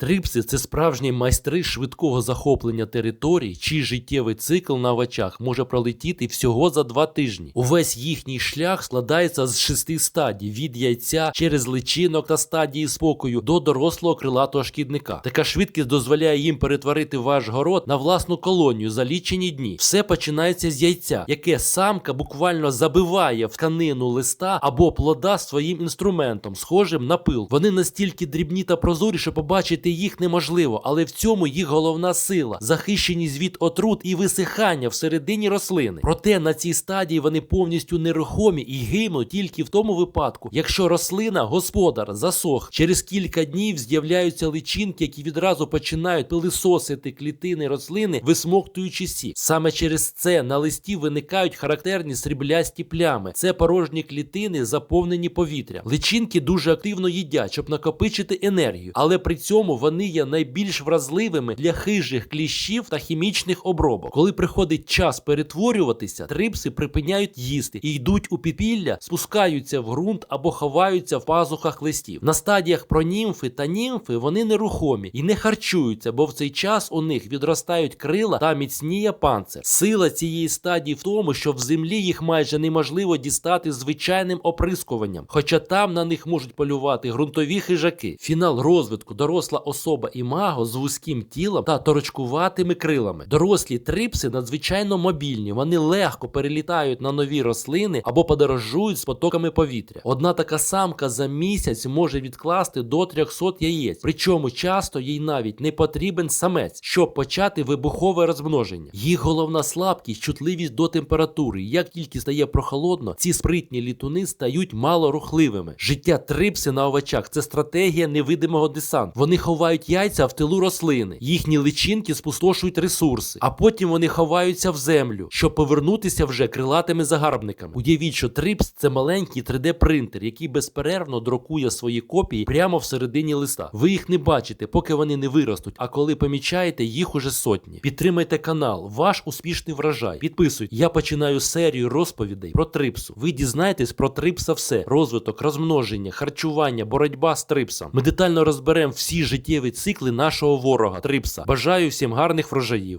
Трипси це справжні майстри швидкого захоплення територій, чий життєвий цикл на овочах може пролетіти всього за два тижні. Увесь їхній шлях складається з шести стадій: від яйця через личинок та стадії спокою до дорослого крилатого шкідника. Така швидкість дозволяє їм перетворити ваш город на власну колонію за лічені дні. Все починається з яйця, яке самка буквально забиває в тканину листа або плода своїм інструментом, схожим на пил. Вони настільки дрібні та прозорі, що побачити їх неможливо, але в цьому їх головна сила захищеність від отрут і висихання всередині рослини. Проте на цій стадії вони повністю нерухомі і гинуть тільки в тому випадку, якщо рослина, господар, засох. Через кілька днів з'являються личинки, які відразу починають пилисосити клітини рослини, висмоктуючи сік. Саме через це на листі виникають характерні сріблясті плями. Це порожні клітини, заповнені повітрям. Личинки дуже активно їдять, щоб накопичити енергію, але при цьому вони є найбільш вразливими для хижих кліщів та хімічних обробок. Коли приходить час перетворюватися, трипси припиняють їсти і йдуть у підпілля, спускаються в ґрунт або ховаються в пазухах листів. На стадіях пронімфи та німфи вони нерухомі і не харчуються, бо в цей час у них відростають крила та міцніє панцир. Сила цієї стадії в тому, що в землі їх майже неможливо дістати звичайним оприскуванням, хоча там на них можуть полювати ґрунтові хижаки. Фінал розвитку доросла особа імаго з вузьким тілом та торочкуватими крилами. Дорослі трипси надзвичайно мобільні. Вони легко перелітають на нові рослини або подорожують з потоками повітря. Одна така самка за місяць може відкласти до 300 яєць, причому часто їй навіть не потрібен самець, щоб почати вибухове розмноження. Їх головна слабкість чутливість до температури. Як тільки стає прохолодно, ці спритні літуни стають мало рухливими. Життя трипси на овочах це стратегія невидимого десанту. Вони ховають яйця в тилу рослини, їхні личинки спустошують ресурси, а потім вони ховаються в землю, щоб повернутися вже крилатими загарбниками. Уявіть, що трипс це маленький 3D-принтер, який безперервно друкує свої копії прямо всередині листа. Ви їх не бачите, поки вони не виростуть. А коли помічаєте, їх уже сотні. Підтримайте канал, ваш успішний врожай. Підписуйтесь. Я починаю серію розповідей про трипсу. Ви дізнаєтесь про трипса все: розвиток, розмноження, харчування, боротьба з трипсом. Ми детально розберемо всі життєві цикли нашого ворога трипса. Бажаю всім гарних врожаїв.